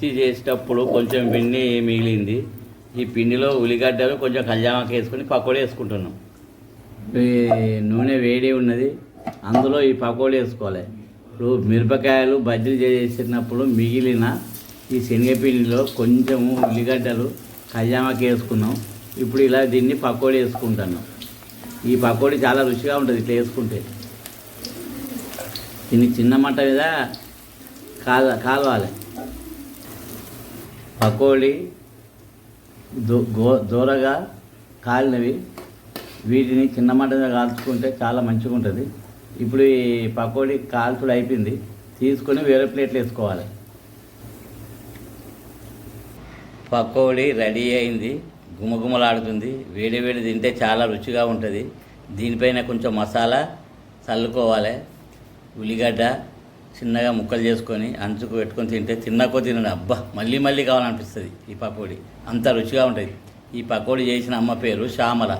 మిర్చి చేసేటప్పుడు కొంచెం పిండి మిగిలింది. ఈ పిండిలో ఉల్లిగడ్డలు కొంచెం కళ్యామాకు వేసుకొని పకోడీ వేసుకుంటున్నాం. ఈ నూనె వేడి ఉన్నది. అందులో ఈ పకోడీ వేసుకోవాలి. ఇప్పుడు మిరపకాయలు బజ్జీలు చేసినప్పుడు మిగిలిన ఈ శనగపిండిలో కొంచెము ఉల్లిగడ్డలు కళ్యాణకి వేసుకున్నాం. ఇప్పుడు ఇలా దీన్ని పకోడీ వేసుకుంటున్నాం. ఈ పకోడీ చాలా రుచిగా ఉంటుంది ఇట్లా వేసుకుంటే. దీన్ని చిన్న మంట మీద కాల కాలవాలి. పకోడీ దో దూరగా కాలినవి వీటిని చిన్న మంట మీద కాల్చుకుంటే చాలా మంచిగా ఉంటుంది ఇప్పుడు ఈ పకోడీ కాల్చుడు అయిపోయింది. తీసుకొని వేరే ప్లేట్లు వేసుకోవాలి. పకోడీ రెడీ అయింది. గుమగుమలాడుతుంది. వేడి వేడి తింటే చాలా రుచిగా ఉంటుంది. దీనిపైన కొంచెం మసాలా చల్లుకోవాలి. ఉల్లిగడ్డ చిన్నగా ముక్కలు చేసుకొని అంచుకు పెట్టుకొని తింటే తిన్నాకో తినడం అబ్బా మళ్ళీ మళ్ళీ కావాలనిపిస్తుంది ఈ పకోడీ. అంత రుచిగా ఉంటుంది. ఈ పకోడీ చేసిన అమ్మ పేరు శ్యామల.